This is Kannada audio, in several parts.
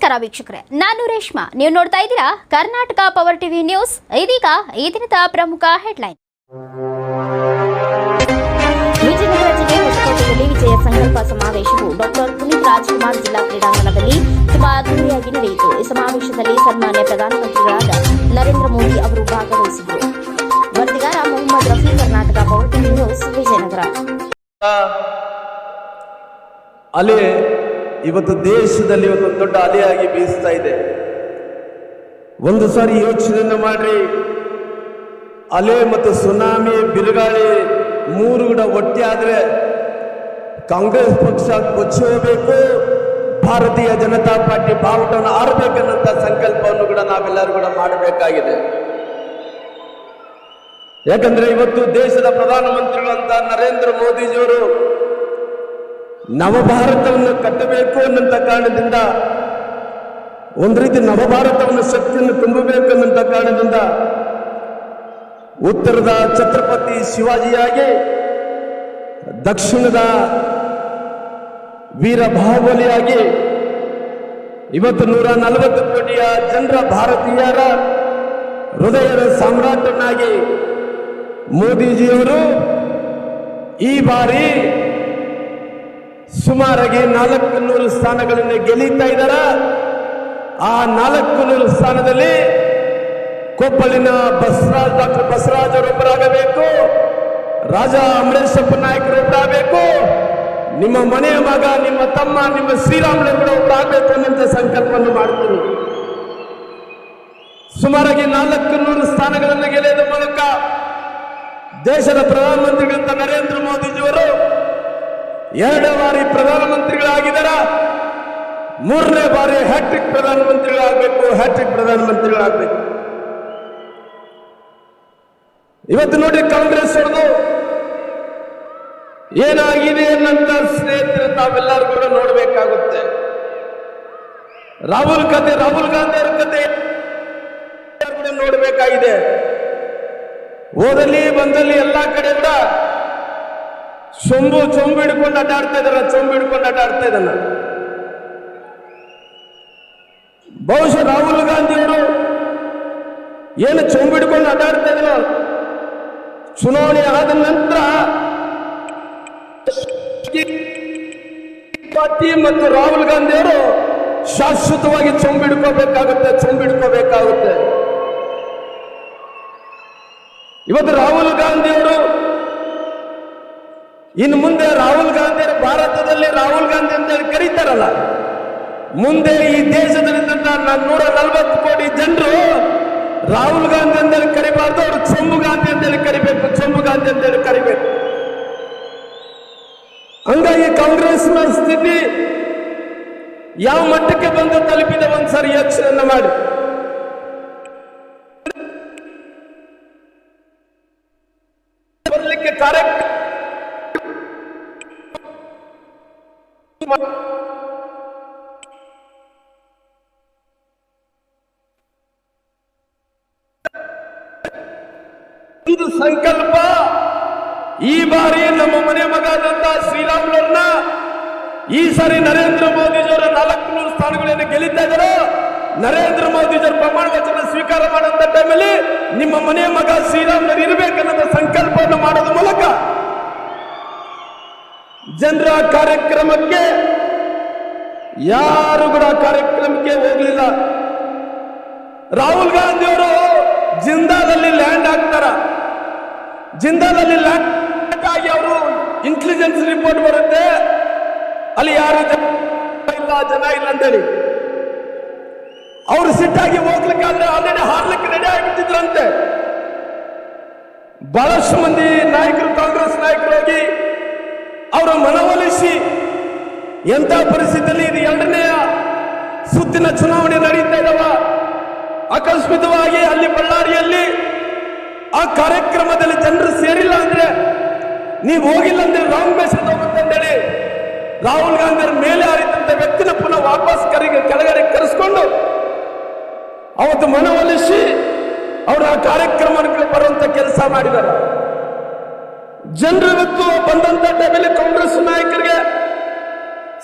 ನಮಸ್ಕಾರ ವೀಕ್ಷಕರೇ, ನಾನು ರೇಷ್ಮಾ. ನೀವು ನೋಡ್ತಾ ಇದ್ದೀರಾ ಕರ್ನಾಟಕ ಪವರ್ ಟಿವಿ ನ್ಯೂಸ್ ಇದೀಗ ಈ ದಿನದ ಪ್ರಮುಖ ಹೆಡ್ಲೈನ್ ವಿಜಯನಗರ ಜಿಲ್ಲೆ ಹೊಸಕೋಟೆಯಲ್ಲಿ ವಿಜಯ ಸಂಕಲ್ಪ ಸಮಾವೇಶವು ಡಾಕ್ಟರ್ ಪುನೀತ್ ರಾಜ್ಕುಮಾರ್ ಜಿಲ್ಲಾ ಕ್ರೀಡಾಂಗಣದಲ್ಲಿ ತುಂಬಾ ಅದ್ದೂರಿಯಾಗಿ ನಡೆಯಿತು. ಈ ಸಮಾವೇಶದಲ್ಲಿ ಸನ್ಮಾನ್ಯ ಪ್ರಧಾನಮಂತ್ರಿಗಳಾದ ನರೇಂದ್ರ ಮೋದಿ ಅವರು ಭಾಗವಹಿಸಿದರು. ವರದಿಗಾರ Mohammad Rafi, Karnataka power TV news Vijayanagara. ಇವತ್ತು ದೇಶದಲ್ಲಿ ಒಂದು ದೊಡ್ಡ ಅಲೆಯಾಗಿ ಬೀಸ್ತಾ ಇದೆ. ಒಂದು ಸಾರಿ ಯೋಚನೆಯನ್ನು ಮಾಡಿ ಅಲೆ ಮತ್ತು ಸುನಾಮಿ, ಬಿರುಗಾಳಿ ಮೂರು ಗಿಡ ಒಟ್ಟಿ ಆದರೆ ಕಾಂಗ್ರೆಸ್ ಪಕ್ಷ ಕೊಚ್ಚಿ ಹೋಗಬೇಕು. ಭಾರತೀಯ ಜನತಾ ಪಾರ್ಟಿ ಬಾವುಟವನ್ನು ಆರಬೇಕನ್ನಂತ ಸಂಕಲ್ಪವನ್ನು ಕೂಡ ನಾವೆಲ್ಲರೂ ಕೂಡ ಮಾಡಬೇಕಾಗಿದೆ. ಯಾಕಂದ್ರೆ ಇವತ್ತು ದೇಶದ ಪ್ರಧಾನಮಂತ್ರಿಗಳಂತ ನರೇಂದ್ರ ಮೋದಿಜಿಯವರು ನವಭಾರತವನ್ನು ಕಟ್ಟಬೇಕು ಅನ್ನಂತ ಕಾರಣದಿಂದ, ಒಂದು ರೀತಿ ನವಭಾರತವನ್ನು ಶಕ್ತಿಯನ್ನು ತುಂಬಬೇಕು ಅನ್ನಂತ ಕಾರಣದಿಂದ ಉತ್ತರದ ಛತ್ರಪತಿ ಶಿವಾಜಿಯಾಗಿ ದಕ್ಷಿಣದ ವೀರ ಬಾಹುಬಲಿಯಾಗಿ ಇವತ್ತು ನೂರ ನಲವತ್ತು ಕೋಟಿಯ ಜನರ ಭಾರತೀಯರ ಹೃದಯದ ಸಾಮ್ರಾಟನಾಗಿ ಮೋದಿಜಿಯವರು ಈ ಬಾರಿ ಸುಮಾರಾಗಿ ನಾಲ್ಕು ನೂರು ಸ್ಥಾನಗಳನ್ನು ಗೆಲ್ಲೀತಾ ಇದ್ದಾರ? ಆ ನಾಲ್ಕು ನೂರು ಸ್ಥಾನದಲ್ಲಿ ಕೊಪ್ಪಳಿನ ಬಸರಾಜ್ ಡಾಕ್ಟರ್ ಬಸವರಾಜ್ ಅವರೊಬ್ಬರಾಗಬೇಕು. ರಾಜ ಅಮರೇಶಪ್ಪ ನಾಯಕರು ಒಬ್ಬರಾಗಬೇಕು ನಿಮ್ಮ ಮನೆಯ ಮಗ, ನಿಮ್ಮ ತಮ್ಮ, ನಿಮ್ಮ ಶ್ರೀರಾಮನ ಕೂಡ ಒಬ್ಬರಾಗಬೇಕು ಅನ್ನಂತ ಸಂಕಲ್ಪವನ್ನು ಮಾಡ್ತೀನಿ. ಸುಮಾರಾಗಿ ನಾಲ್ಕು ನೂರು ಸ್ಥಾನಗಳನ್ನು ಗೆಲ್ಲುವ ಮೂಲಕ ದೇಶದ ಪ್ರಧಾನಮಂತ್ರಿಗಳಂತ ನರೇಂದ್ರ ಮೋದಿಜಿಯವರು ಎರಡನೇ ಬಾರಿ ಪ್ರಧಾನಮಂತ್ರಿಗಳಾಗಿದ್ದಾರ. ಮೂರನೇ ಬಾರಿ ಹ್ಯಾಟ್ರಿಕ್ ಪ್ರಧಾನಮಂತ್ರಿಗಳಾಗಬೇಕು ಹ್ಯಾಟ್ರಿಕ್ ಪ್ರಧಾನಮಂತ್ರಿಗಳಾಗಬೇಕು. ಇವತ್ತು ನೋಡಿ ಕಾಂಗ್ರೆಸ್ ಹೊಡೆದು ಏನಾಗಿದೆ ಅನ್ನಂತ ಸ್ನೇಹಿತರು ತಾವೆಲ್ಲರೂ ಕೂಡ ನೋಡಬೇಕಾಗುತ್ತೆ. ರಾಹುಲ್ ಕತೆ ರಾಹುಲ್ ಗಾಂಧಿ ಅವರ ಕತೆ ನೋಡಬೇಕಾಗಿದೆ. ಓದಲಿ ಬಂದಲ್ಲಿ ಎಲ್ಲಾ ಕಡೆಯಿಂದ ಸೊಂಬು ಚೊಂಬು ಹಿಡ್ಕೊಂಡು ಅಡ್ಡಾಡ್ತಾ ಇದ್ದಾನ ಚೊಂಬು ಹಿಡ್ಕೊಂಡು ಅಡ್ಡಾಡ್ತಾ ಇದ್ದಾನ ಬಹುಶಃ ರಾಹುಲ್ ಗಾಂಧಿ ಅವರು ಏನು ಚೊಂಬು ಹಿಡ್ಕೊಂಡು ಅಡ್ಡಾಡ್ತಾ ಇದ್ದಾನ ಚುನಾವಣೆ ಆದ ನಂತರ ಮತ್ತು ರಾಹುಲ್ ಗಾಂಧಿ ಅವರು ಶಾಶ್ವತವಾಗಿ ಚೊಂಬು ಹಿಡ್ಕೋಬೇಕಾಗುತ್ತೆ ಚೊಂಬು ಹಿಡ್ಕೋಬೇಕಾಗುತ್ತೆ. ಇವತ್ತು ರಾಹುಲ್ ಗಾಂಧಿ ಅವರು ಇನ್ನು ಮುಂದೆ ರಾಹುಲ್ ಗಾಂಧಿ ಭಾರತದಲ್ಲಿ ರಾಹುಲ್ ಗಾಂಧಿ ಅಂತ ಹೇಳಿ ಕರೀತಾರಲ್ಲ. ಮುಂದೆ ಈ ದೇಶದಲ್ಲಿದ್ದಂತ ನೂರ ನಲ್ವತ್ತು ಕೋಟಿ ಜನರು ರಾಹುಲ್ ಗಾಂಧಿ ಅಂತ ಹೇಳಿ ಕರಿಬಾರ್ದು, ಅವ್ರು ಚೊಂಬು ಗಾಂಧಿ ಅಂತ ಹೇಳಿ ಕರಿಬೇಕು ಚೊಂಬು ಗಾಂಧಿ ಅಂತ ಹೇಳಿ ಕರಿಬೇಕು. ಹಂಗಾಗಿ ಕಾಂಗ್ರೆಸ್ನ ಸ್ಥಿತಿ ಯಾವ ಮಟ್ಟಕ್ಕೆ ಬಂದು ತಲುಪಿದೆ ಒಂದ್ಸರಿ ಯೋಚನೆ ಮಾಡಿ. ಇದು ಸಂಕಲ್ಪ. ಈ ಬಾರಿ ನಮ್ಮ ಮನೆ ಮಗಾದಂತ ಶ್ರೀರಾಮುಲವ್ರನ್ನ ಈ ಸಾರಿ ನರೇಂದ್ರ ಮೋದಿಜಿಯವರ ನಾಲ್ಕು ನೂರು ಸ್ಥಾನಗಳನ್ನು ಗೆಲ್ಲಿತಾ ಇದ್ದಾರೆ. ನರೇಂದ್ರ ಮೋದಿಜಿಯವರ ಪ್ರಮಾಣ ವಚನ ಸ್ವೀಕಾರ ಮಾಡುವಂತ ಟೈಮಲ್ಲಿ ನಿಮ್ಮ ಮನೆ ಮಗ ಶ್ರೀರಾಮುಲು ಇರಬೇಕನ್ನೋದ ಸಂಕಲ್ಪವನ್ನು ಮೂಲಕ ಜನರ ಕಾರ್ಯಕ್ರಮಕ್ಕೆ ಯಾರು ಕೂಡ ಕಾರ್ಯಕ್ರಮಕ್ಕೆ ಹೋಗ್ಲಿಲ್ಲ. ರಾಹುಲ್ ಗಾಂಧಿ ಅವರು ಜಿಂದಾದಲ್ಲಿ ಲ್ಯಾಂಡ್ ಆಗ್ತಾರ ಜಿಂದಾದಲ್ಲಿ ಲ್ಯಾಂಡ್ ಆಗಿ ಅವರು ಇಂಟೆಲಿಜೆನ್ಸ್ ರಿಪೋರ್ಟ್ ಬರುತ್ತೆ. ಅಲ್ಲಿ ಯಾರು ಇಲ್ಲ, ಜನ ಇಲ್ಲ ಅಂತೇಳಿ. ಅವರು ಸಿಟ್ಟಾಗಿ ಹೋಗ್ಲಿಕ್ಕಾದ್ರೆ ಆಲ್ರೆಡಿ ಹಾರ್ಲಿಕ್ಕೆ ರೆಡಿ ಆಗಿಬಿಟ್ಟಿದ್ರಂತೆ. ಬಹಳಷ್ಟು ಮಂದಿ ನಾಯಕರು, ಕಾಂಗ್ರೆಸ್ ನಾಯಕರು ಹೋಗಿ ಅವರ ಮನವೊಲಿಸಿ ಎಂತ ಪರಿಸ್ಥಿತಿಯಲ್ಲಿ ಇದು ಎರಡನೆಯ ಸುತ್ತಿನ ಚುನಾವಣೆ ನಡೀತಾ ಇದಾವ? ಆಕಸ್ಮಿತವಾಗಿ ಅಲ್ಲಿ ಬಳ್ಳಾರಿಯಲ್ಲಿ ಆ ಕಾರ್ಯಕ್ರಮದಲ್ಲಿ ಜನರು ಸೇರಿಲ್ಲ ಅಂದ್ರೆ ನೀವು ಹೋಗಿಲ್ಲ ಅಂದ್ರೆ ರಾಂಗ್ ಮೆಸೇಜ್ ಹೋಗುತ್ತೆ ರಾಹುಲ್ ಗಾಂಧಿ ಮೇಲೆ ಆರಿದಂತ ವ್ಯಕ್ತಿನ ಪುನಃ ವಾಪಸ್ ಕರಿಗೆ ಕೆಳಗಡೆ ಕರೆಸ್ಕೊಂಡು ಅವತ್ತು ಮನವೊಲಿಸಿ ಅವರು ಆ ಕಾರ್ಯಕ್ರಮಕ್ಕೆ ಬರುವಂತ ಕೆಲಸ ಮಾಡಿದ್ದಾರೆ. ಜನರು ಇವತ್ತು ಬಂದಂತ ಟೈಮಲ್ಲಿ ಕಾಂಗ್ರೆಸ್ ನಾಯಕರಿಗೆ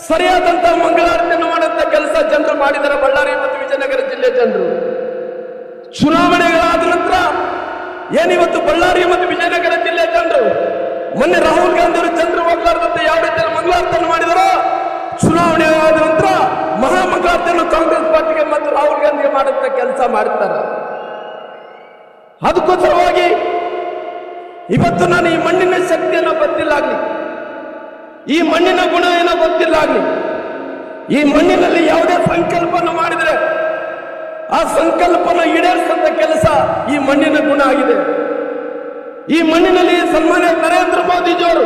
ಸರಿಯಾದಂತ ಮಂಗಳಾರತಿಯನ್ನು ಮಾಡುವಂತ ಕೆಲಸ ಜನರು ಮಾಡಿದ್ದಾರೆ. ಬಳ್ಳಾರಿ ಮತ್ತು ವಿಜಯನಗರ ಜಿಲ್ಲೆ ಜನರು. ಚುನಾವಣೆಗಳಾದ ನಂತರ ಏನಿವತ್ತು ಬಳ್ಳಾರಿ ಮತ್ತು ವಿಜಯನಗರ ಜಿಲ್ಲೆ ಜನರು? ಮೊನ್ನೆ ರಾಹುಲ್ ಗಾಂಧಿ ಅವರು ಜನರು ಹೋಗ್ಲಾರ್ದಂತೆ ಯಾವ ರೀತಿಯಲ್ಲಿ ಮಂಗಳಾರತಿಯನ್ನು ಮಾಡಿದಾರೋ, ಚುನಾವಣೆ ಆದ ನಂತರ ಮಹಾ ಮಂಗಳಾರತಿಯನ್ನು ಕಾಂಗ್ರೆಸ್ ಪಾರ್ಟಿಗೆ ಮತ್ತು ರಾಹುಲ್ ಗಾಂಧಿಗೆ ಮಾಡುವಂತ ಕೆಲಸ ಮಾಡ್ತಾರೆ. ಅದಕ್ಕೋಸ್ಕರವಾಗಿ ಇವತ್ತು ನಾನು ಈ ಮಣ್ಣಿನ ಶಕ್ತಿಯನ್ನು ಗೊತ್ತಿಲ್ಲ ಆಗ್ಲಿ ಈ ಮಣ್ಣಿನ ಗುಣ ಏನೋ ಗೊತ್ತಿಲ್ಲ ಆಗ್ಲಿ ಈ ಮಣ್ಣಿನಲ್ಲಿ ಯಾವುದೇ ಸಂಕಲ್ಪನ ಮಾಡಿದರೆ ಆ ಸಂಕಲ್ಪನ ಈಡೇರಿಸಂತ ಕೆಲಸ ಈ ಮಣ್ಣಿನ ಗುಣ ಆಗಿದೆ. ಈ ಮಣ್ಣಿನಲ್ಲಿ ಸನ್ಮಾನ್ಯ ನರೇಂದ್ರ ಮೋದಿಜಿಯವರು,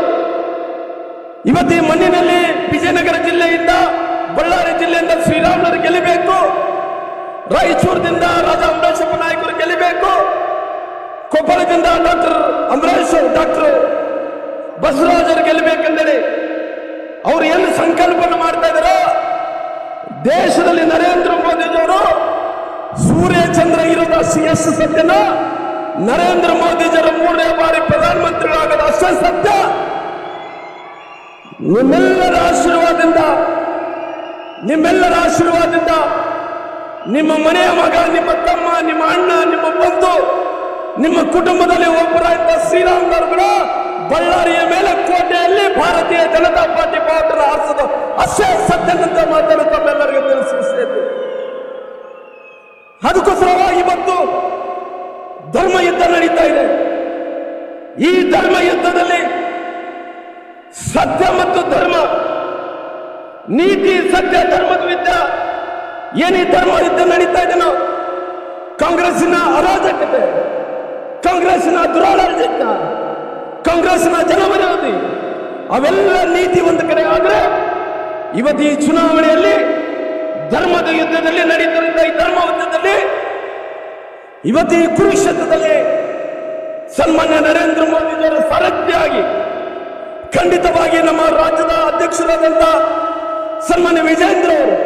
ಇವತ್ತು ಈ ಮಣ್ಣಿನಲ್ಲಿ ವಿಜಯನಗರ ಜಿಲ್ಲೆಯಿಂದ ಬಳ್ಳಾರಿ ಜಿಲ್ಲೆಯಿಂದ ಶ್ರೀರಾಮನವರು ಗೆಲ್ಲಬೇಕು ರಾಯಚೂರಿನಿಂದ ರಾಜಾ ಅಂಬರೀಷಪ್ಪ ನಾಯಕರು ಗೆಲ್ಲಬೇಕು ಕೊಪ್ಪಳದಿಂದ ಡಾಕ್ಟರ್ ಅಂಬರೀಶ್ ಡಾಕ್ಟರ್ ಬಸವರಾಜರು ಗೆಲ್ಲಬೇಕೆಂದರೆ ಅವರು ಏನು ಸಂಕಲ್ಪನ ಮಾಡ್ತಾ ಇದಾರೋ ದೇಶದಲ್ಲಿ ನರೇಂದ್ರ ಮೋದಿಜಿಯವರು ಸೂರ್ಯ ಚಂದ್ರ ಇರದ ಸಿ ಎಸ್ ಸತ್ಯನ ನರೇಂದ್ರ ಮೋದಿಜಿಯವರು ಮೂರನೇ ಬಾರಿ ಪ್ರಧಾನಮಂತ್ರಿಗಳಾಗದ ಅಷ್ಟೇ ಸತ್ಯ. ನಿಮ್ಮೆಲ್ಲರ ಆಶೀರ್ವಾದದಿಂದ ನಿಮ್ಮೆಲ್ಲರ ಆಶೀರ್ವಾದದಿಂದ ನಿಮ್ಮ ಮನೆಯ ಮಗ, ನಿಮ್ಮ ತಮ್ಮ, ನಿಮ್ಮ ಅಣ್ಣ, ನಿಮ್ಮ ಬಂಧು ನಿಮ್ಮ ಕುಟುಂಬದಲ್ಲಿ ಒಬ್ಬರಾದ ಕೂಡ ಬಳ್ಳಾರಿಯ ಮೇಲೆ ಕೋಟೆಯಲ್ಲಿ ಭಾರತೀಯ ಜನತಾ ಪಾರ್ಟಿ ಪಾತ್ರ ಹಾರಿಸೋದು ಅಷ್ಟೇ ಸತ್ಯನಂತ ಮಾತನ್ನು ತಮ್ಮೆಲ್ಲರಿಗೂ ತಿಳಿಸಿದ್ದೇನೆ. ಅದಕ್ಕೋಸ್ಕರವಾಗಿ ಬಂದು ಧರ್ಮ ಯುದ್ಧ ನಡೀತಾ ಇದೆ. ಈ ಧರ್ಮ ಯುದ್ಧದಲ್ಲಿ ಸತ್ಯ ಮತ್ತು ಧರ್ಮ, ನೀತಿ, ಸತ್ಯ, ಧರ್ಮದ ಯುದ್ಧ ಏನೇ ಧರ್ಮ ಯುದ್ಧ ನಡೀತಾ ಇದೆನೋ ಕಾಂಗ್ರೆಸ್ಸಿನ ಅರಾಜಕತೆ ಕಾಂಗ್ರೆಸ್ಸಿನ ದುರಾಡಳಿತ ನ ಜನವಿರೋಧಿ ಅವೆಲ್ಲ ನೀತಿ ಒಂದು ಕಡೆ ಆದ್ರೆ ಇವತ್ತು ಈ ಚುನಾವಣೆಯಲ್ಲಿ ಧರ್ಮದ ಯುದ್ಧದಲ್ಲಿ ನಡೀತಿರುವಂತ ಈ ಧರ್ಮ ಯುದ್ಧದಲ್ಲಿ ಇವತ್ತು ಈ ಕುರುಕ್ಷೇತ್ರದಲ್ಲಿ ಸನ್ಮಾನ್ಯ ನರೇಂದ್ರ ಮೋದಿಯವರ ಸಾರಥ್ಯಾಗಿ ಖಂಡಿತವಾಗಿ ನಮ್ಮ ರಾಜ್ಯದ ಅಧ್ಯಕ್ಷರಾದಂತ ಸನ್ಮಾನ್ಯ ವಿಜೇಂದ್ರ ಅವರು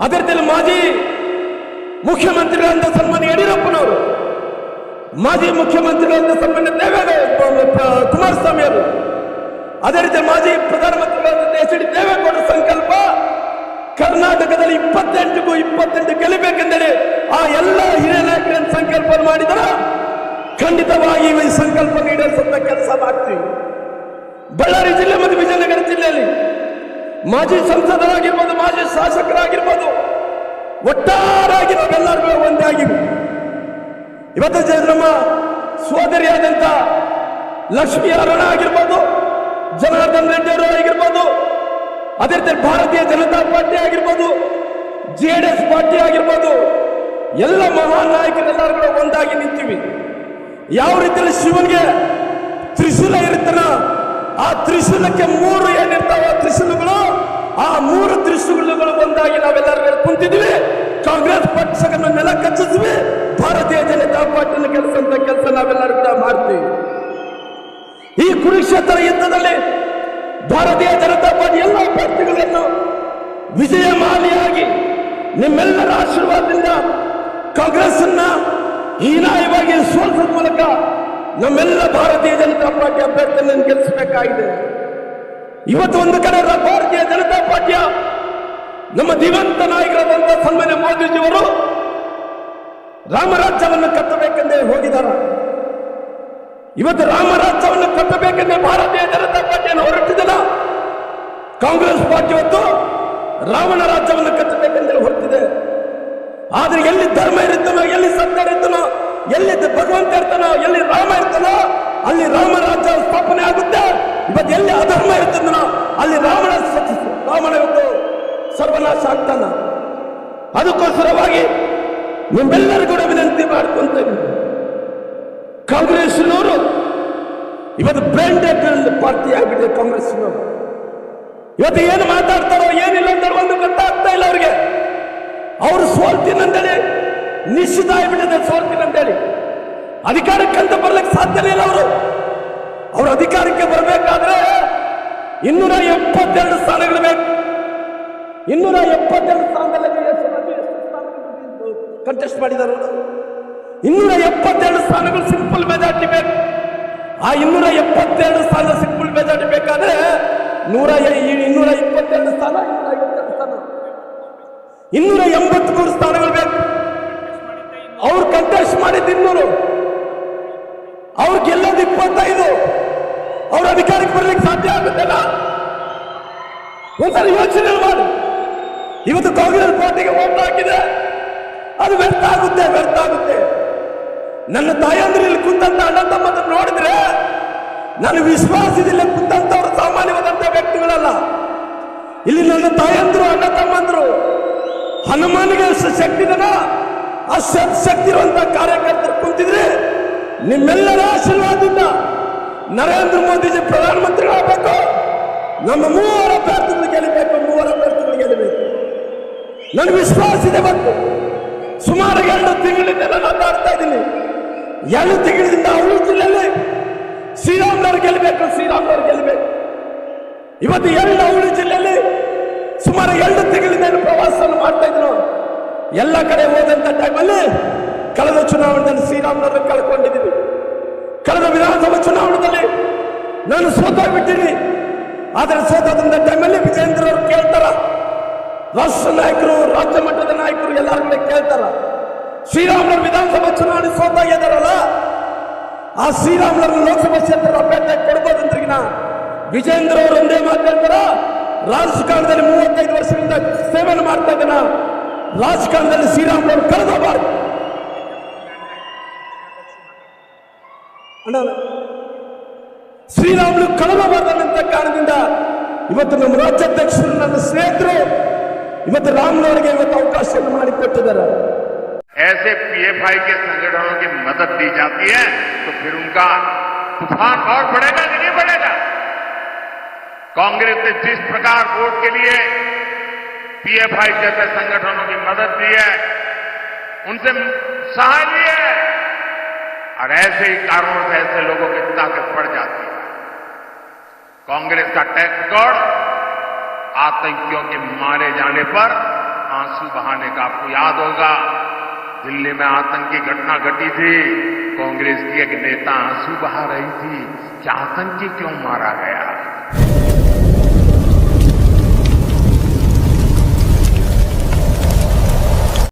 ಅದರದಲ್ಲಿ ಮಾಜಿ ಮುಖ್ಯಮಂತ್ರಿಗಳಂತ ಸನ್ಮಾನ್ಯ ಯಡಿಯೂರಪ್ಪನವರು ಮಾಜಿ ಮುಖ್ಯಮಂತ್ರಿಗಳಂತ ಸಂಬಂಧ ಕುಮಾರಸ್ವಾಮಿ ಅವರು ಅದೇ ರೀತಿ ಮಾಜಿ ಪ್ರಧಾನಮಂತ್ರಿಗಳಾದಂತ ಎಚ್ ಡಿ ದೇವೇಗೌಡರ ಸಂಕಲ್ಪ ಕರ್ನಾಟಕದಲ್ಲಿ ಇಪ್ಪತ್ತೆಂಟಕ್ಕೂ ಇಪ್ಪತ್ತೆಂಟು ಗೆಲ್ಲಬೇಕೆಂದರೆ ಆ ಎಲ್ಲ ಹಿರಿಯ ನಾಯಕರನ್ನು ಸಂಕಲ್ಪ ಮಾಡಿದರೆ ಖಂಡಿತವಾಗಿ ಈ ಸಂಕಲ್ಪ ಈಡೇರಿಸುವಂತ ಕೆಲಸ ಮಾಡ್ತೀವಿ. ಬಳ್ಳಾರಿ ಜಿಲ್ಲೆ ಮತ್ತು ವಿಜಯನಗರ ಜಿಲ್ಲೆಯಲ್ಲಿ ಮಾಜಿ ಸಂಸದರಾಗಿರ್ಬೋದು, ಮಾಜಿ ಶಾಸಕರಾಗಿರ್ಬೋದು, ಒಟ್ಟಾರಾಗಿ ನಾವೆಲ್ಲರೂ ಒಂದಾಗಿವಿ ಇವತ್ತು ಜಯದ್ರಮ್ಮ ಸೋದರಿಯಾದಂತ ಲಕ್ಷ್ಮೀ ಅರುಣ ಆಗಿರ್ಬೋದು, ಜನಾರ್ದನ್ ರೆಡ್ಡಿ ಅವರು ಆಗಿರ್ಬೋದು ಅದೇ ರೀತಿ ಭಾರತೀಯ ಜನತಾ ಪಾರ್ಟಿ ಆಗಿರ್ಬೋದು, ಜೆ ಡಿ ಎಸ್ ಪಾರ್ಟಿ ಆಗಿರ್ಬೋದು, ಎಲ್ಲ ಮಹಾನ್ ನಾಯಕರೆಲ್ಲರೂ ಒಂದಾಗಿ ನಿಂತೀವಿ. ಯಾವ ರೀತಿಯಲ್ಲಿ ಶಿವನಿಗೆ ತ್ರಿಶೂಲ ಇರುತ್ತನ, ಆ ತ್ರಿಶೂಲಕ್ಕೆ ಮೂರು ಏನಿರ್ತಾವ ತ್ರಿಶೂಲಗಳು, ಆ ಮೂರು ತ್ರಿಶೂಲಗಳು ಒಂದಾಗಿ ನಾವೆಲ್ಲರೂ ಕುಂತಿದ್ವಿ ಕಾಂಗ್ರೆಸ್ ಪಕ್ಷವನ್ನು ನೆಲ ಕಚ್ಚಿದ್ವಿ ಭಾರತೀಯ ಜನತಾ ಪಾರ್ಟಿನ ಕೆಲಸ ಅಂತ ಕೆಲಸ ನಾವೆಲ್ಲರೂ ಕೂಡ ಮಾಡ್ತೀವಿ. ಈ ಕುರುಕ್ಷೇತ್ರ ಯುದ್ಧದಲ್ಲಿ ಭಾರತೀಯ ಜನತಾ ಪಾರ್ಟಿ ಎಲ್ಲ ಅಭ್ಯರ್ಥಿಗಳನ್ನು ವಿಜಯಮಾಲಿಯಾಗಿ ನಿಮ್ಮೆಲ್ಲರ ಆಶೀರ್ವಾದದಿಂದ ಕಾಂಗ್ರೆಸ್ ಅನ್ನ ಹೀನಾಯವಾಗಿ ಸೋಲಿಸೋದ ಮೂಲಕ ನಮ್ಮೆಲ್ಲ ಭಾರತೀಯ ಜನತಾ ಪಾರ್ಟಿ ಅಭ್ಯರ್ಥಿಯನ್ನು ಗೆಲ್ಲಿಸಬೇಕಾಗಿದೆ. ಇವತ್ತು ಒಂದು ಕಡೆ ಭಾರತೀಯ ಜನತಾ ಪಾರ್ಟಿಯ ನಮ್ಮ ದಿವಂತ ನಾಯಕರಾದಂತಹ ಸನ್ಮಾನ್ಯ ಮೋದಿಜಿಯವರು ರಾಮರಾಜ್ಯವನ್ನು ಕಟ್ಟಬೇಕೆಂದೇ ಹೋಗಿದ್ದಾರೆ. ಇವತ್ತು ರಾಮರಾಜ್ಯವನ್ನು ಕಟ್ಟಬೇಕೆಂದೇ ಭಾರತೀಯ ಜನತಾ ಪಾರ್ಟಿಯನ್ನು ಹೊರಟಿದ್ದಲ್ಲ ಕಾಂಗ್ರೆಸ್ ಪಾರ್ಟಿ ಇವತ್ತು ರಾವಣ ರಾಜ್ಯವನ್ನು ಕಟ್ಟಬೇಕೆಂದೇ ಹೊರಟಿದೆ. ಆದ್ರೆ ಎಲ್ಲಿ ಧರ್ಮ ಇರುತ್ತನೋ, ಎಲ್ಲಿ ಸತ್ಯ ಇರ್ತನೋ ಎಲ್ಲಿ ಭಗವಂತ ಇರ್ತಾನೋ, ಎಲ್ಲಿ ರಾಮ ಇರ್ತಾನೋ, ಅಲ್ಲಿ ರಾಮ ರಾಜ್ಯ ಸ್ಥಾಪನೆ ಆಗುತ್ತೆ. ಇವತ್ತು ಎಲ್ಲಿ ಅಧರ್ಮ ಇರ್ತದನೋ ಅಲ್ಲಿ ರಾವಣ ರಾಮನ ಇವತ್ತು ಸರ್ವನಾಶ ಆಗ್ತಾನ ಅದಕ್ಕೋಸ್ಕರವಾಗಿ ನಿಮ್ಮೆಲ್ಲರಿಗೂ ವಿನಂತಿ ಮಾಡ್ಕೊಂತೇವೆ ಕಾಂಗ್ರೆಸ್ನವರು ಇವತ್ತು ಬ್ರ್ಯಾಂಡೆಡ್ ಪಾರ್ಟಿ ಆಗಿದೆ ಕಾಂಗ್ರೆಸ್ನವರು. ಇವತ್ತು ಏನು ಮಾತಾಡ್ತಾರೋ ಏನಿಲ್ಲ ಅಂತ ಒಂದು ಗೊತ್ತಾಗ್ತಾ ಇಲ್ಲ ಅವ್ರಿಗೆ. ಅವರು ಸೋಲ್ತೀನಂತೇಳಿ ನಿಶ್ಚಿತ ಆಗಿಬಿಟ್ಟಿದೆ ಸೋಲ್ತೀನಂತೇಳಿ ಅಧಿಕಾರಕ್ಕಂತ ಬರ್ಲಿಕ್ಕೆ ಸಾಧ್ಯನೇ ಇಲ್ಲ ಅವರು. ಅವರು ಅಧಿಕಾರಕ್ಕೆ ಬರಬೇಕಾದ್ರೆ ಇನ್ನೂರ ಎಪ್ಪತ್ತೆರಡು ಸ್ಥಾನಗಳು ಬೇಕು. ಇನ್ನೂರ ಎಪ್ಪತ್ತೆರಡು ಸ್ಥಾನದಲ್ಲಿ ಕಂಟೆಸ್ಟ್ ಮಾಡಿದರು ಇನ್ನೂರ ಎಪ್ಪತ್ತೆರಡು ಸ್ಥಾನಗಳು ಸಿಂಪಲ್ ಮೆಜಾರಿಟಿ ಬೇಕು ಆ ಇನ್ನೂರ ಎಪ್ಪತ್ತೆರಡು ಸ್ಥಾನ ಸಿಂಪಲ್ ಮೆಜಾರಿಟಿ ಬೇಕಾದ್ರೆ ನೂರ ಇನ್ನೂರ ಇಪ್ಪತ್ತೆರಡು ಸ್ಥಾನ ಐವತ್ತೆರಡು ಸ್ಥಾನ. ಇನ್ನೂರ ಎಂಬತ್ಮೂರು ಸ್ಥಾನಗಳು ಬೇಕು. ಅವ್ರು ಕಂಟೆಸ್ಟ್ ಮಾಡಿದ್ದು ಇನ್ನೂರು. ಅವ್ರು ಗೆಲ್ಲೋದು ಇಪ್ಪತ್ತೈದು. ಅವ್ರ ಅಧಿಕಾರಕ್ಕೆ ಬರ್ಲಿಕ್ಕೆ ಸಾಧ್ಯ ಆಗುತ್ತಲ್ಲ? ಒಂದ್ಸಲ ಯೋಚನೆ ಮಾಡಿ. ಇವತ್ತು ಕಾಂಗ್ರೆಸ್ ಪಾರ್ಟಿಗೆ ಓಟ್ ಹಾಕಿದೆ. ಅದು ವ್ಯರ್ಥ ಆಗುತ್ತೆ ವ್ಯರ್ಥ ಆಗುತ್ತೆ. ನನ್ನ ತಾಯಂದ್ರೆ ಇಲ್ಲಿ ಕುಂತಂತ ಅಣ್ಣ ತಮ್ಮಂತ ನೋಡಿದ್ರೆ ನಾನು ವಿಶ್ವಾಸದಿಲ್ಲ ಕುಂತಂತವ್ರು ಸಾಮಾನ್ಯವಾದಂತ ವ್ಯಕ್ತಿಗಳಲ್ಲ. ಇಲ್ಲಿ ನನ್ನ ತಾಯಂದ್ರು ಅಣ್ಣ ತಮ್ಮಂದ್ರು ಹನುಮಾನಿಗೆ ಎಷ್ಟು ಶಕ್ತಿ ಇದನ ಅಷ್ಟು ಶಕ್ತಿ ಇರುವಂತ ಕಾರ್ಯಕರ್ತರು ಕುಂತಿದ್ರೆ ನಿಮ್ಮೆಲ್ಲರ ಆಶೀರ್ವಾದದಿಂದ ನರೇಂದ್ರ ಮೋದಿಜಿ ಪ್ರಧಾನಮಂತ್ರಿಗಳಾಗಬೇಕು. ನಮ್ಮ ಮೂವರ ಅಭ್ಯರ್ಥಿಗಳು ಗೆಲ್ಲಬೇಕು, ಮೂವರ ಅಭ್ಯರ್ಥಿಗಳು ನನಗೆ ವಿಶ್ವಾಸ ಇದೆ ಮತ್ತು ಸುಮಾರು ಎರಡು ತಿಂಗಳಿಂದ ನಾನು ಮಾತಾಡ್ತಾ ಇದ್ದೀನಿ. ಎರಡು ತಿಂಗಳಿಂದ ಅವಳು ಜಿಲ್ಲೆಯಲ್ಲಿ ಶ್ರೀರಾಮ್ನವ್ರು ಗೆಲ್ಲಬೇಕು ಶ್ರೀರಾಮ್ನವ್ರು ಗೆಲ್ಲಬೇಕು. ಇವತ್ತು ಎರಡು ಅವಳಿ ಜಿಲ್ಲೆಯಲ್ಲಿ ಸುಮಾರು ಎರಡು ತಿಂಗಳಿಂದ ನಾನು ಪ್ರವಾಸವನ್ನು ಮಾಡ್ತಾ ಇದ್ರು ಎಲ್ಲ ಕಡೆ ಹೋದಂತ ಟೈಮಲ್ಲಿ ಕಳೆದ ಚುನಾವಣೆಯಲ್ಲಿ ಶ್ರೀರಾಮ್ನವ್ರನ್ನ ಕಳ್ಕೊಂಡಿದ್ದೀನಿ. ಕಳೆದ ವಿಧಾನಸಭಾ ಚುನಾವಣೆಯಲ್ಲಿ ನಾನು ಸೋತೋಗ್ಬಿಟ್ಟಿನಿ ಆದರೆ ಸೋತೋದಂತ ಟೈಮಲ್ಲಿ ವಿಜೇಂದ್ರ ಅವರು ಕೇಳ್ತಾರ? ರಾಷ್ಟ್ರ ನಾಯಕರು, ರಾಜ್ಯ ಮಟ್ಟದ ನಾಯಕರು ಎಲ್ಲರ ಕಡೆ ಕೇಳ್ತಾರ. ಶ್ರೀರಾಮುಲು ವಿಧಾನಸಭಾ ಚುನಾವಣೆ ಸೋತಾಗಿದ್ದಾರಲ್ಲ ಆ ಶ್ರೀರಾಮುಲನ್ನು ಲೋಕಸಭಾ ಕ್ಷೇತ್ರದ ಅಭ್ಯರ್ಥಿ ಕೊಡ್ಬೋದಂದ್ರಿಗಿನ ವಿಜೇಂದ್ರ ಅವರು ಒಂದೇ ಮಾತಾಡ್ತಾರ ರಾಜಕಾರಣದಲ್ಲಿ ಮೂವತ್ತೈದು ವರ್ಷದಿಂದ ಸೇವೆಯನ್ನು ಮಾಡ್ತಾ ಇದ್ದಾನ ರಾಜಕಾರಣದಲ್ಲಿ ಶ್ರೀರಾಮುಲು ಅವರು ಕಳೆದೋಗಬಾರ್ದು ಅಣ್ಣ, ಶ್ರೀರಾಮುಲು ಕಾರಣದಿಂದ ಇವತ್ತು ನಮ್ಮ ರಾಜ್ಯಾಧ್ಯಕ್ಷರು, ನನ್ನ ಸ್ನೇಹಿತರು ಇವತ್ತು ರಾಮ್ನವರಿಗೆ ಇವತ್ತು ಅವಕಾಶವನ್ನು ಮಾಡಿಕೊಟ್ಟಿದ್ದಾರೆ ऐसे पीएफआई के संगठनों की मदद दी जाती है तो फिर उनका तूफान और बढ़ेगा कि नहीं बढ़ेगा कांग्रेस ने जिस प्रकार वोट के लिए पीएफआई जैसे संगठनों की मदद दी है उनसे सहाय ली है और ऐसे ही कारणों से ऐसे लोगों की ताकत बढ़ जाती है कांग्रेस का टैक्स रिकॉर्ड आतंकियों के मारे जाने पर आँसू बहाने का आपको याद होगा। दिल्ली में आतंकी घटना घटी थी। कांग्रेस की एक नेता आँसू बहा रही थी। कि आतंकी क्यों मारा गया?